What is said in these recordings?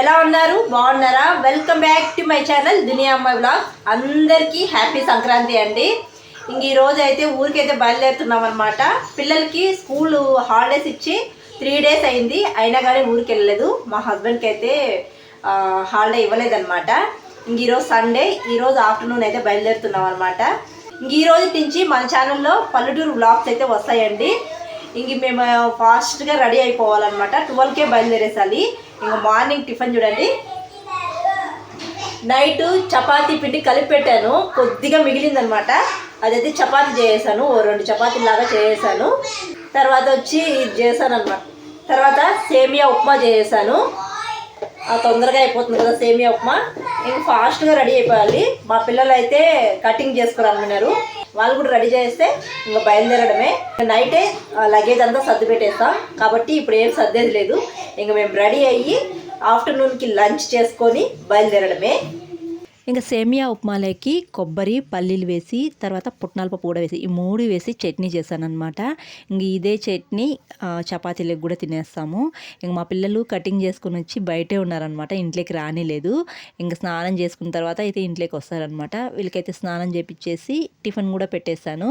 ఎలా ఉన్నారు? బాగున్నారా? Welcome back to my channel దునియా అమ్మాయి బ్లాగ్ అందరికీ హ్యాపీ సంక్రాంతి అండి. ఇంక ఈరోజు అయితే ఊరికైతే బయలుదేరుతున్నాం అనమాట పిల్లలకి స్కూల్ హాలిడేస్ ఇచ్చి త్రీ డేస్ అయింది. అయినా కానీ ఊరికి వెళ్ళలేదు. మా హస్బెండ్కి అయితే హాలిడే ఇవ్వలేదన్నమాట. ఇంక ఈరోజు సండే ఈరోజు ఆఫ్టర్నూన్ అయితే బయలుదేరుతున్నాం అనమాట ఇంక ఈ రోజు నుంచి మన ఛానల్లో పల్లెటూరు బ్లాగ్స్ అయితే వస్తాయండి. ఇంక మేము ఫాస్ట్గా రెడీ అయిపోవాలన్నమాట. ట్వెల్వ్కే బయలుదేరేసాలి. ఇంక మార్నింగ్ టిఫిన్ చూడండి. నైట్ చపాతీ పిండి కలిపి పెట్టాను కొద్దిగా మిగిలిందనమాట అదైతే చపాతీ చేసేసాను. ఓ రెండు చపాతీలు లాగా చేసేసాను. తర్వాత వచ్చి ఇది చేశాను అనమాట తర్వాత సేమియా ఉప్మా చేసేసాను. తొందరగా అయిపోతుంది కదా సేమియా ఉప్మా. ఇంక ఫాస్ట్గా రెడీ అయిపోవాలి. మా పిల్లలు అయితే కటింగ్ చేసుకురమ్మన్నారు వాళ్ళు కూడా రెడీ చేస్తే ఇంకా బయలుదేరడమే. నైటే లగేజ్ అంతా సర్ది పెట్టేస్తాం. కాబట్టి ఇప్పుడు ఏం సర్దేది లేదు. ఇంక మేము రెడీ అయ్యి ఆఫ్టర్నూన్కి లంచ్ చేసుకొని బయలుదేరడమే. ఇంకా సేమియా ఉప్మాలోకి కొబ్బరి పల్లీలు వేసి తర్వాత పుట్నాల పప్పు కూడా వేసి ఈ మూడు వేసి చట్నీ చేశాను అనమాట ఇంక ఇదే చట్నీ చపాతీలకు కూడా తినేస్తాము. ఇంక మా పిల్లలు కటింగ్ చేసుకుని వచ్చి బయటే ఉన్నారనమాట ఇంట్లోకి రానిలేదు. ఇంకా స్నానం చేసుకున్న తర్వాత అయితే ఇంట్లోకి వస్తారనమాట వీళ్ళకైతే స్నానం చేపించేసి టిఫిన్ కూడా పెట్టేశాను.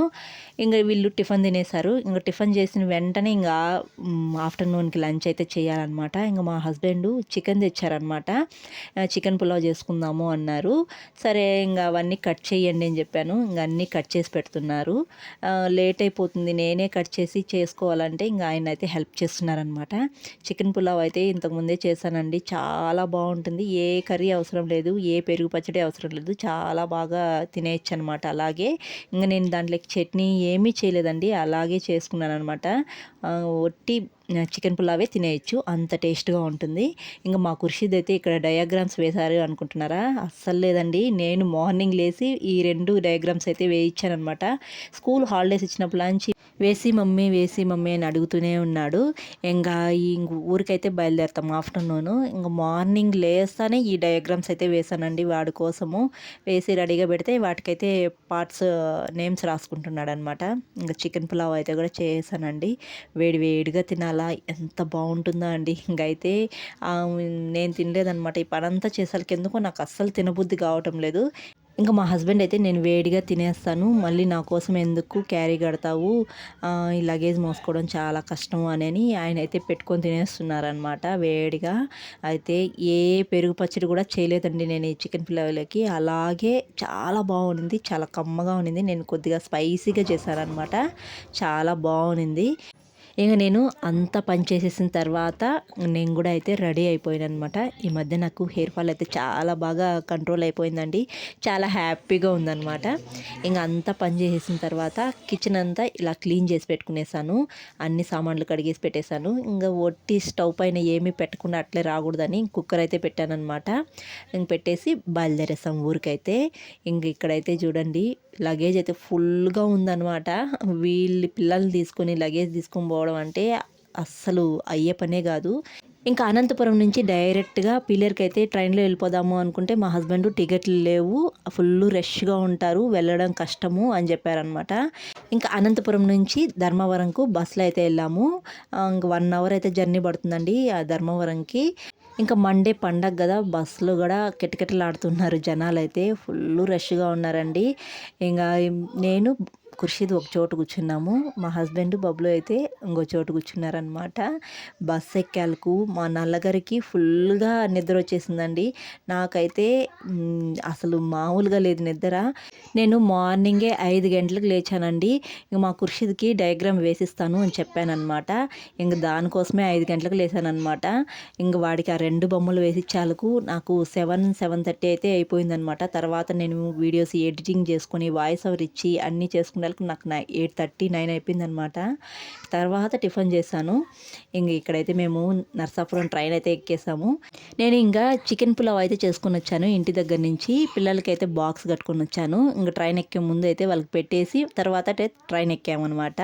ఇంకా వీళ్ళు టిఫిన్ తినేశారు. ఇంకా టిఫిన్ చేసిన వెంటనే ఇంకా ఆఫ్టర్నూన్కి లంచ్ అయితే చేయాలన్నమాట. ఇంకా మా హస్బెండ్ చికెన్ తెచ్చారనమాట చికెన్ పులావ్ చేసుకుందాము అన్నారు. సరే ఇంకా అవన్నీ కట్ చేయండి అని చెప్పాను. ఇంకా అన్నీ కట్ చేసి పెడుతున్నారు. లేట్ అయిపోతుంది. నేనే కట్ చేసి చేసుకోవాలంటే ఇంకా ఆయన అయితే హెల్ప్ చేస్తున్నారనమాట చికెన్ పులావ్ అయితే ఇంతకుముందే చేశానండి. చాలా బాగుంటుంది. ఏ కర్రీ అవసరం లేదు ఏ పెరుగు పచ్చడి అవసరం లేదు. చాలా బాగా తినేయచ్చు అనమాట అలాగే ఇంకా నేను దాంట్లోకి చట్నీ ఏమీ చేయలేదండి. అలాగే చేసుకున్నాను అనమాట ఒట్టి చికెన్ పులావే తినేయచ్చు. అంత టేస్ట్గా ఉంటుంది. ఇంకా మా కుర్షిద్ అయితే ఇక్కడ డయాగ్రామ్స్ వేశారు అనుకుంటున్నారా? అస్సలు లేదండి. నేను మార్నింగ్ లేచి ఈ రెండు డయాగ్రామ్స్ అయితే వేయించాను అనమాట స్కూల్ హాలిడేస్ ఇచ్చినప్పుడు లంచ్ వేసి మమ్మీ వేసి మమ్మీ అని అడుగుతూనే ఉన్నాడు. ఇంకా ఈ ఊరికైతే బయలుదేరుతాం ఆఫ్టర్నూన్. ఇంకా మార్నింగ్ లేస్తానే ఈ డయాగ్రామ్స్ అయితే వేసానండి వాడి కోసము. వేసి రెడీగా పెడితే వాటికైతే పార్ట్స్ నేమ్స్ రాసుకుంటున్నాడు అనమాట ఇంకా చికెన్ పులావ్ అయితే కూడా చేసానండి. వేడి వేడిగా తినాలా ఎంత బాగుంటుందో అండి. ఇంకైతే నేను తినలేదనమాట. ఈ పనంతా అంతా ఎందుకో నాకు అస్సలు తినబుద్ధి కావటం లేదు. ఇంకా మా హస్బెండ్ అయితే నేను వేడిగా తినేస్తాను. మళ్ళీ నా కోసం ఎందుకు క్యారీ కడతావు? ఈ లగేజ్ మోసుకోవడం చాలా కష్టం అని ఆయన అయితే పెట్టుకొని తినేస్తున్నారనమాట వేడిగా. అయితే ఏ పెరుగు పచ్చడి కూడా చేయలేదండి నేను ఈ చికెన్ పిల్లలకి. అలాగే చాలా బాగుంది చాలా కమ్మగా ఉన్నింది నేను కొద్దిగా స్పైసీగా చేశానమాట చాలా బాగుంది ఇక నేను అంత పని చేసేసిన తర్వాత నేను కూడా అయితే రెడీ అయిపోయాను అనమాట ఈ మధ్య నాకు హెయిర్ ఫాల్ అయితే చాలా బాగా కంట్రోల్ అయిపోయిందండి. చాలా హ్యాపీగా ఉందన్నమాట. ఇంకా అంతా పని చేసేసిన తర్వాత కిచెన్ అంతా ఇలా క్లీన్ చేసి పెట్టుకునేసాను. అన్ని సామాన్లు కడిగేసి పెట్టేశాను. ఇంకా ఒట్టి స్టవ్ పైన ఏమీ పెట్టకుండా అట్లే రాకూడదని కుక్కర్ అయితే పెట్టానమాట ఇంక పెట్టేసి బయలుదేరేసాం ఊరికైతే. ఇంక ఇక్కడైతే చూడండి లగేజ్ అయితే ఫుల్గా ఉందన్నమాట. వీళ్ళు పిల్లల్ని తీసుకొని లగేజ్ తీసుకొని పోవడం అంటే అస్సలు అయ్యే పనే కాదు. ఇంకా అనంతపురం నుంచి డైరెక్ట్గా పిల్లర్కి అయితే ట్రైన్లో వెళ్ళిపోదాము అనుకుంటే మా హస్బెండ్ టికెట్లు లేవు. ఫుల్ రష్గా ఉంటారు. వెళ్ళడం కష్టము అని చెప్పారనమాట ఇంకా అనంతపురం నుంచి ధర్మవరంకు బస్సులో అయితే వెళ్ళాము. ఇంక వన్ అవర్ అయితే జర్నీ పడుతుందండి ఆ ధర్మవరంకి. ఇంకా మండే పండగ కదా బస్సులు కూడా కిటకిటలాడుతున్నారు జనాలు అయితే ఫుల్ రష్గా ఉన్నారండి. ఇంకా నేను కుర్షీద్ ఒక చోటు కూర్చున్నాము. మా హస్బెండ్ బబ్లు అయితే ఇంకో చోటు కూర్చున్నారనమాట బస్ ఎక్కాలకు మా నల్లగారికి ఫుల్గా నిద్ర వచ్చేసిందండి. నాకైతే అసలు మామూలుగా లేదు నిద్ర. నేను మార్నింగే ఐదు గంటలకు లేచానండి. ఇంక మా కుర్షీద్కి డయాగ్రామ్ వేసిస్తాను అని చెప్పానమాట ఇంక దానికోసమే ఐదు గంటలకు లేచానమాట ఇంక వాడికి ఆ రెండు బొమ్మలు వేసిచ్చాలకు నాకు సెవెన్ సెవెన్ థర్టీ అయితే అయిపోయిందనమాట తర్వాత నేను వీడియోస్ ఎడిటింగ్ చేసుకొని వాయిస్ ఓవర్ ఇచ్చి అన్నీ చేసుకుని నాకు నై ఎయిట్ థర్టీ నైన్ అయిపోయింది అనమాట తర్వాత టిఫిన్ చేశాను. ఇంక ఇక్కడైతే మేము నర్సాపురం ట్రైన్ అయితే ఎక్కేసాము. నేను ఇంకా చికెన్ పులావ్ అయితే చేసుకుని వచ్చాను ఇంటి దగ్గర నుంచి. పిల్లలకైతే బాక్స్ కట్టుకొని వచ్చాను. ఇంకా ట్రైన్ ఎక్కే ముందు అయితే వాళ్ళకి పెట్టేసి తర్వాత ట్రైన్ ఎక్కామన్నమాట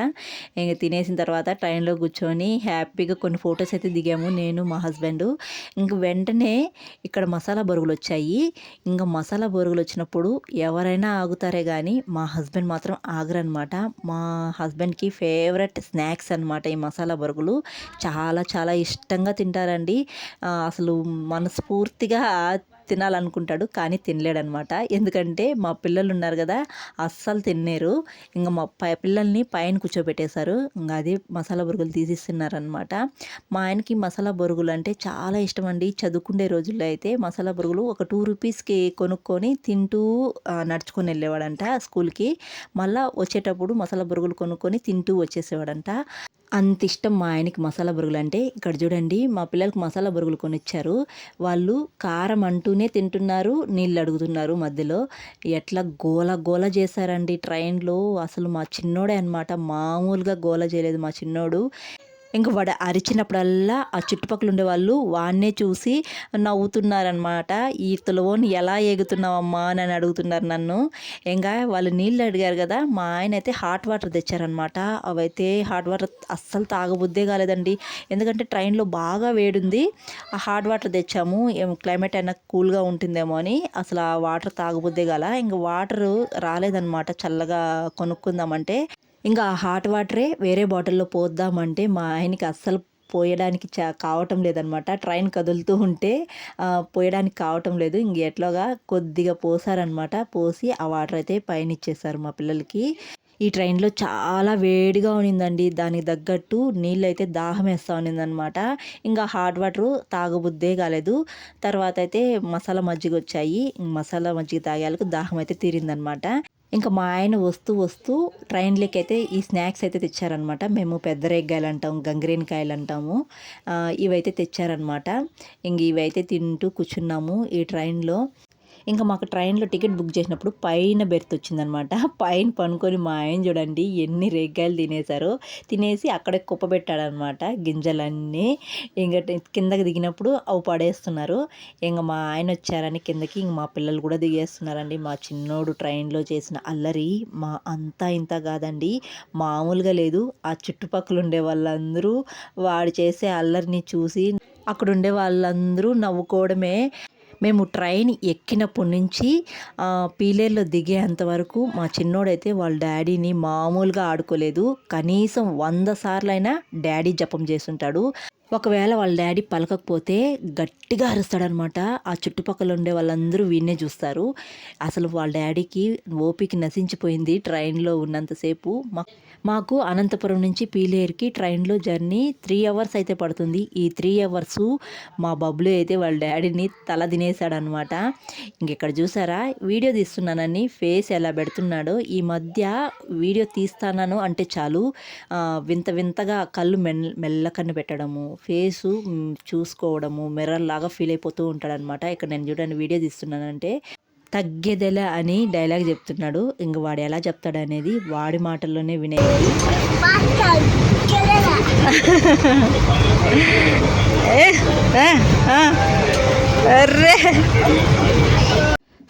ఇంక తినేసిన తర్వాత ట్రైన్లో కూర్చొని హ్యాపీగా కొన్ని ఫొటోస్ అయితే దిగాము నేను మా హస్బెండ్. ఇంక వెంటనే ఇక్కడ మసాలా బరుగులు వచ్చాయి. ఇంకా మసాలా బొరుగులు వచ్చినప్పుడు ఎవరైనా ఆగుతారే కానీ మా హస్బెండ్ మాత్రం ఆగ అనమాట మా హస్బెండ్కి ఫేవరెట్ స్నాక్స్ అనమాట ఈ మసాలా బొరుగులు. చాలా చాలా ఇష్టంగా తింటారండి. అసలు మనస్ఫూర్తిగా తినాలనుకుంటాడు కానీ తినలేడనమాట. ఎందుకంటే మా పిల్లలు ఉన్నారు కదా అస్సలు తినేరు ఇంకా మా పై పిల్లల్ని పైన కూర్చోబెట్టేశారు. ఇంకా అది మసాలా బొరుగులు తీసిస్తున్నారనమాట. మా ఆయనకి మసాలా బొరుగులు అంటే చాలా ఇష్టం అండి చదువుకునే రోజుల్లో అయితే మసాలా బొరుగులు ఒక టూ రూపీస్కి కొనుక్కొని తింటూ నడుచుకొని వెళ్ళేవాడంట స్కూల్కి. మళ్ళీ వచ్చేటప్పుడు మసాలా బొరుగులు కొనుక్కొని తింటూ వచ్చేసేవాడంట. అంత ఇష్టం మా ఆయనకి మసాలా బురుగులు అంటే ఇక్కడ చూడండి మా పిల్లలకి మసాలా బురుగులు కొనిచ్చారు. వాళ్ళు కారం అంటూనే తింటున్నారు నీళ్ళు అడుగుతున్నారు మధ్యలో. ఎట్లా గోల గోల చేశారండి ట్రైన్లో. అసలు మా చిన్నోడే అనమాట మామూలుగా గోల చేయలేదు మా చిన్నోడు. ఇంకా వాడు అరిచినప్పుడల్లా ఆ చుట్టుపక్కల ఉండే వాళ్ళు వాడినే చూసి నవ్వుతున్నారనమాట ఈ తులవోని ఎలా ఎగుతున్నావమ్మా అని అడుగుతున్నారు నన్ను. ఇంకా వాళ్ళు నీళ్ళు అడిగారు కదా మా ఆయన అయితే హాట్ వాటర్ తెచ్చారనమాట అవైతే హాట్ వాటర్ అస్సలు తాగబుద్దే కాలేదండి. ఎందుకంటే ట్రైన్లో బాగా వేడుంది. ఆ హాట్ వాటర్ తెచ్చాము. క్లైమేట్ అయినా కూల్గా ఉంటుందేమో అని. అసలు ఆ వాటర్ తాగబుద్దే కాల. ఇంకా వాటర్ రాలేదనమాట చల్లగా కొనుక్కుందామంటే. ఇంకా ఆ హాట్ వాటరే వేరే బాటిల్లో పోద్దామంటే మా ఆయనకి అస్సలు పోయడానికి చా కావటం లేదనమాట. ట్రైన్ కదులుతూ ఉంటే పోయడానికి కావటం లేదు. ఇంక ఎట్లాగా కొద్దిగా పోసారనమాట. పోసి ఆ వాటర్ అయితే పైన ఇచ్చేసారు మా పిల్లలకి. ఈ ట్రైన్లో చాలా వేడిగా ఉన్నిందండి. దానికి తగ్గట్టు నీళ్ళు అయితే దాహం వేస్తూ ఉన్నిందనమాట. ఇంకా హాట్ వాటర్ తాగబుద్దే కాలేదు. తర్వాత అయితే మసాలా మజ్జిగ వచ్చాయి మసాలా మజ్జిగ తాగేలకు దాహం అయితే తీరిందనమాట. ఇంకా మా ఆయన వస్తూ వస్తూ ట్రైన్లోకి అయితే ఈ స్నాక్స్ అయితే తెచ్చారనమాట మేము పెద్ద రేగ్గాయలు అంటాం గంగిరేనికాయలు అంటాము ఇవైతే తెచ్చారనమాట ఇంక ఇవైతే తింటూ కూర్చున్నాము ఈ ట్రైన్లో. ఇంకా మాకు ట్రైన్లో టికెట్ బుక్ చేసినప్పుడు పైన బెర్త్ వచ్చిందనమాట. పైన పనుకొని మా ఆయన చూడండి ఎన్ని రేగ్గాయలు తినేశారో. తినేసి అక్కడే కుప్పబెట్టాడనమాట గింజలన్నీ. ఇంకా కిందకి దిగినప్పుడు అవి పడేస్తున్నారు. ఇంకా మా ఆయన వచ్చారని కిందకి ఇంక మా పిల్లలు కూడా దిగేస్తున్నారండి. మా చిన్నోడు ట్రైన్లో చేసిన అల్లరి మా అంతా ఇంత కాదండి. మామూలుగా లేదు. ఆ చుట్టుపక్కల ఉండే వాళ్ళందరూ వాడు చేసే అల్లరిని చూసి అక్కడ ఉండే వాళ్ళందరూ నవ్వుకోవడమే. మేము ట్రైన్ ఎక్కినప్పటి నుంచి పీలేర్లో దిగేంత వరకు మా చిన్నోడైతే వాళ్ళ డాడీని మామూలుగా ఆడుకోలేదు. కనీసం వంద సార్లైనా డాడీ జపం చేస్తుంటాడు. ఒకవేళ వాళ్ళ డాడీ పలకకపోతే గట్టిగా అరుస్తాడనమాట. ఆ చుట్టుపక్కల ఉండే వాళ్ళందరూ వీడినే చూస్తారు. అసలు వాళ్ళ డాడీకి ఓపిక నశించిపోయింది ట్రైన్లో ఉన్నంతసేపు. మాకు అనంతపురం నుంచి పీలేరుకి ట్రైన్లో జర్నీ త్రీ అవర్స్ అయితే పడుతుంది. ఈ త్రీ అవర్స్ మా బబ్బులు అయితే వాళ్ళ డాడీని తల తినేసాడనమాట ఇంకెక్కడ చూసారా? వీడియో తీస్తున్నానని ఫేస్ ఎలా పెడుతున్నాడో. ఈ మధ్య వీడియో తీస్తానను అంటే చాలు. వింత వింతగా కళ్ళు మెల్ మెల్లకన్ను పెట్టడము ఫేసు చూసుకోవడము మిర్రర్ లాగా ఫీల్ అయిపోతూ ఉంటాడనమాట ఇక్కడ నేను చూడండి వీడియో తీస్తున్నానంటే తగ్గేదెలా అని డైలాగ్ చెప్తున్నాడు. ఇంక వాడు ఎలా చెప్తాడు అనేది వాడి మాటల్లోనే వినేది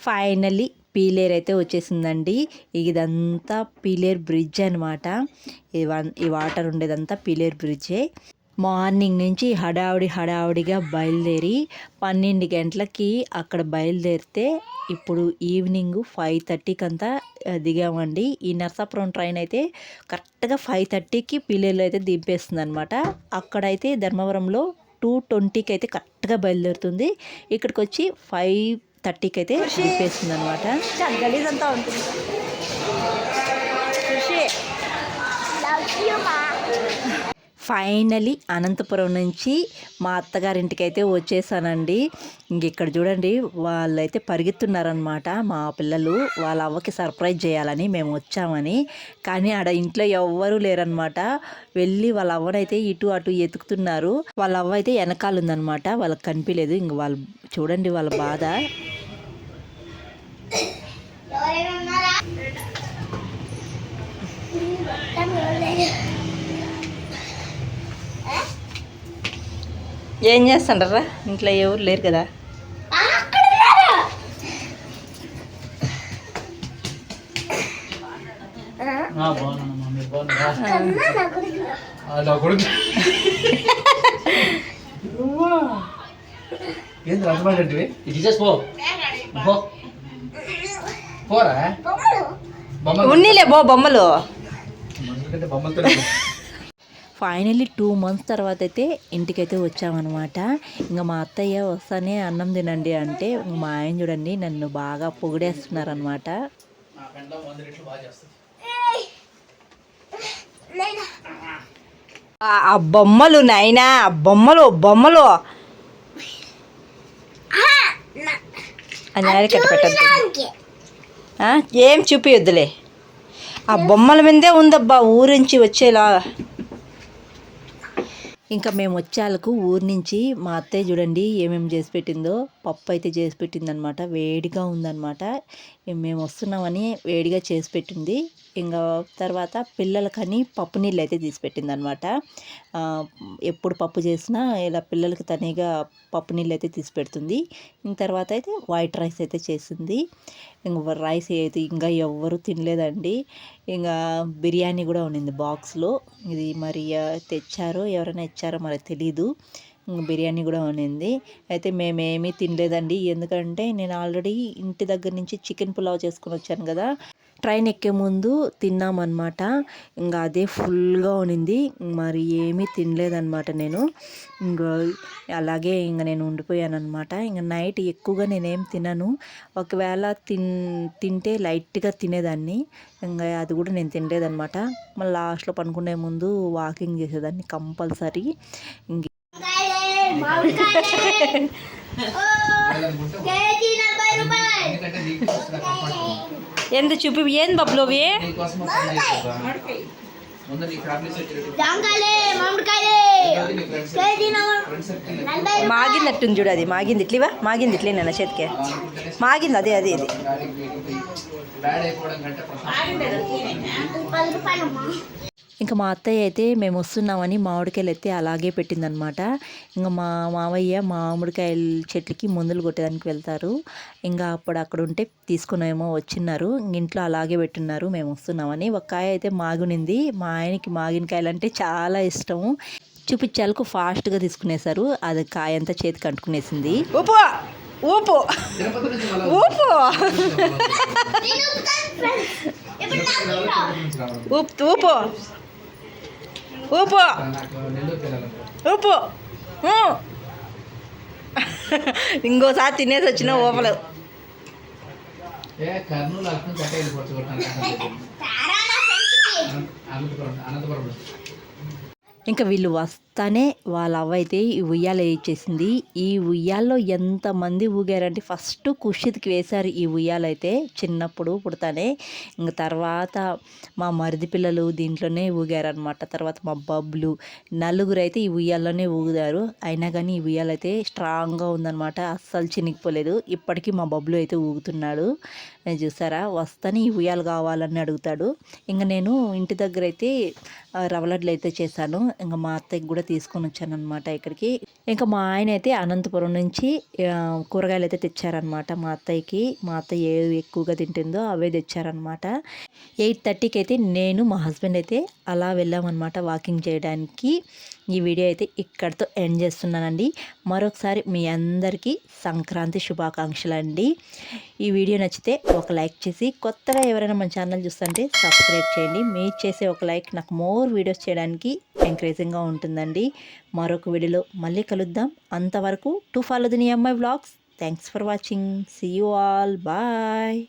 ఫైనల్లీ పీలేర్ అయితే వచ్చేసిందండి. ఇదంతా పీలేర్ బ్రిడ్జ్ అనమాట వన్- ఈ వాటర్ ఉండేదంతా పీలేర్ బ్రిడ్జే. మార్నింగ్ నుంచి హడావుడి హడావుడిగా బయలుదేరి పన్నెండు గంటలకి అక్కడ బయలుదేరితే ఇప్పుడు ఈవినింగ్ ఫైవ్ థర్టీకి అంతా దిగామండి. ఈ నర్సాపురం ట్రైన్ అయితే కరెక్ట్గా ఫైవ్ థర్టీకి పీలేరులో అయితే దింపేస్తుంది అనమాట అక్కడైతే ధర్మవరంలో టూ ట్వంటీకి అయితే కరెక్ట్గా బయలుదేరుతుంది. ఇక్కడికి వచ్చి ఫైవ్ థర్టీకి అయితే దింపేస్తుంది అనమాట గలీజ్ అంతా ఉంటుంది ఖుషి ఫైనలీ అనంతపురం నుంచి మా అత్తగారింటికి అయితే వచ్చేసానండి. ఇంక ఇక్కడ చూడండి వాళ్ళైతే పరిగెత్తున్నారనమాట మా పిల్లలు వాళ్ళ అవ్వకి సర్ప్రైజ్ చేయాలని మేము వచ్చామని. కానీ ఆడ ఇంట్లో ఎవ్వరూ లేరనమాట వెళ్ళి వాళ్ళ అవ్వనైతే ఇటు అటు ఎతుకుతున్నారు. వాళ్ళ అవ్వ అయితే వెనకాల ఉందనమాట వాళ్ళకి కనిపించలేదు ఇంక వాళ్ళు చూడండి వాళ్ళ బాధ. ఏం చేస్తుండ్రా ఇంట్లో ఎవరు లేరు కదా? ఉన్నీలే బో బొమ్మలు. బొమ్మలతో ఫైనల్లీ టూ మంత్స్ తర్వాత అయితే ఇంటికైతే వచ్చామన్నమాట. ఇంకా మా అత్తయ్య వస్తానే అన్నం తినండి అంటే మా ఆయన చూడండి నన్ను బాగా పొగిడేస్తున్నారనమాట ఆ బొమ్మలు నాయనా ఆ బొమ్మలు బొమ్మలు. అని కట్ట పెట్టద్దు. ఏం చూపియొద్దులే. ఆ బొమ్మల మీదే ఉందబ్బా ఊరించి వచ్చేలా. ఇంకా మేము వచ్చేళ్ళకు ఊరి నుంచి మా అత్తయ్య చూడండి ఏమేమి చేసి పెట్టిందో పప్పు అయితే చేసి పెట్టిందనమాట వేడిగా ఉందనమాట. మేము వస్తున్నామని వేడిగా చేసి పెట్టింది. ఇంకా తర్వాత పిల్లలకని పప్పు నీళ్ళు అయితే తీసిపెట్టింది అనమాట ఎప్పుడు పప్పు చేసినా ఇలా పిల్లలకి తనిగా పప్పు నీళ్ళు అయితే తీసి పెడుతుంది. ఇంక తర్వాత అయితే వైట్ రైస్ అయితే చేసింది. ఇంకా రైస్ అయితే ఇంకా ఎవ్వరు తినలేదండి. ఇంకా బిర్యానీ కూడా ఉండింది బాక్స్లో. ఇది మరి తెచ్చారో ఎవరైనా ఇచ్చారో మరి తెలీదు. బిర్యానీ కూడా ఉండింది అయితే మేమేమీ తినలేదండి. ఎందుకంటే నేను ఆల్రెడీ ఇంటి దగ్గర నుంచి చికెన్ పులావ్ చేసుకుని వచ్చాను కదా. ట్రైన్ ఎక్కే ముందు తిన్నామన్నమాట. ఇంకా అదే ఫుల్గా ఉన్నింది. మరి ఏమీ తినలేదన్నమాట నేను. ఇంకా అలాగే ఇంకా నేను ఉండిపోయాను అనమాట ఇంకా నైట్ ఎక్కువగా నేనేం తినను. ఒకవేళ తిన్ తింటే లైట్గా తినేదాన్ని. ఇంకా అది కూడా నేను తినలేదన్నమాట. మళ్ళీ లాస్ట్లో పనుకునే ముందు వాకింగ్ చేసేదాన్ని కంపల్సరీ. ఇంక ఎందుకంటే నీకు వస్తున్న కంఫర్ట్ ఎంత చూపి ఏంది బబ్బులు అవి నీకోసం ఒక పని చేస్తా. ముందు నీ ఫ్యామిలీ సెక్యూరిటీ నీ ఫ్రెండ్స్ ఫ్రెండ్ సర్కిల్ మాగిందట్టుంది చూడు అది మాగింది ఇట్లివా మాగింది ఇట్లే నేను చేతికి అనుకుంటేనే మాగింది అదే అదే ఇది ఇంకా మా అత్తయ్య అయితే మేము వస్తున్నామని మామిడికాయలు అయితే అలాగే పెట్టిందనమాట. ఇంకా మా మావయ్య మామిడికాయల చెట్లకి మందులు కొట్టేదానికి వెళ్తారు. ఇంకా అప్పుడు అక్కడ ఉంటే తీసుకునేమో వచ్చిన్నారు. ఇంట్లో అలాగే పెట్టున్నారు మేము వస్తున్నామని. ఒక కాయ అయితే మాగునింది. మా ఆయనకి మాగిన కాయలు అంటే చాలా ఇష్టము చూపించాలకు ఫాస్ట్గా తీసుకునేసారు అది కాయ అంతా చేతికి అంటుకునేసింది. ఊపు! ఊపు! తిరుపతి నుంచి మళ్ళా ఊపు. ఊపు! ఊపు. ఊపు. ఇంకోసారి తినేసి వచ్చిన ఊపలు. ఇంకా వీళ్ళు చూస్తానే వాళ్ళ అవ్వ అయితే ఈ ఉయ్యాల వేయించేసింది. ఈ ఉయ్యాల్లో ఎంతమంది ఊగారంటే ఫస్ట్ కుషిత్కి వేశారు ఈ ఉయ్యాలైతే చిన్నప్పుడు పుడతానే. ఇంకా తర్వాత మా మరిది పిల్లలు దీంట్లోనే ఊగారనమాట తర్వాత మా బబ్బులు నలుగురు అయితే ఈ ఉయ్యాల్లోనే ఊగుతారు. అయినా కానీ ఈ ఉయ్యాలైతే స్ట్రాంగ్గా ఉందన్నమాట. అస్సలు చినిగిపోలేదు. ఇప్పటికీ మా బబ్బులు అయితే ఊగుతున్నాడు. చూసారా? వస్తానే ఈ ఉయ్యాలు కావాలని అడుగుతాడు. ఇంకా నేను ఇంటి దగ్గర అయితే రవలడ్లు అయితే చేశాను. ఇంకా మా అత్తకి కూడా తీసుకొని వచ్చాను అనమాట ఇక్కడికి. ఇంకా మా ఆయన అయితే అనంతపురం నుంచి కూరగాయలు అయితే తెచ్చారనమాట మా అత్తయ్యకి. మా అత్తయ్య ఏవి ఎక్కువగా తింటుందో అవే తెచ్చారనమాట ఎయిట్ థర్టీకి అయితే నేను మా హస్బెండ్ అయితే అలా వెళ్ళామన్నమాట వాకింగ్ చేయడానికి. ఈ వీడియో అయితే ఇక్కడితో ఎండ్ చేస్తున్నానండి. మరొకసారి మీ అందరికీ సంక్రాంతి శుభాకాంక్షలు అండి. ఈ వీడియో నచ్చితే ఒక లైక్ చేసి కొత్తగా ఎవరైనా మన ఛానల్ చూస్తుంటే సబ్స్క్రైబ్ చేయండి. మీరు చేసే ఒక లైక్ నాకు మోర్ వీడియోస్ చేయడానికి ఎంకరేజింగ్గా ఉంటుందండి. మరొక వీడియోలో మళ్ళీ కలుద్దాం. అంతవరకు టు ఫాలో దిని అమ్మాయి vlogs. Thanks for watching. See you all bye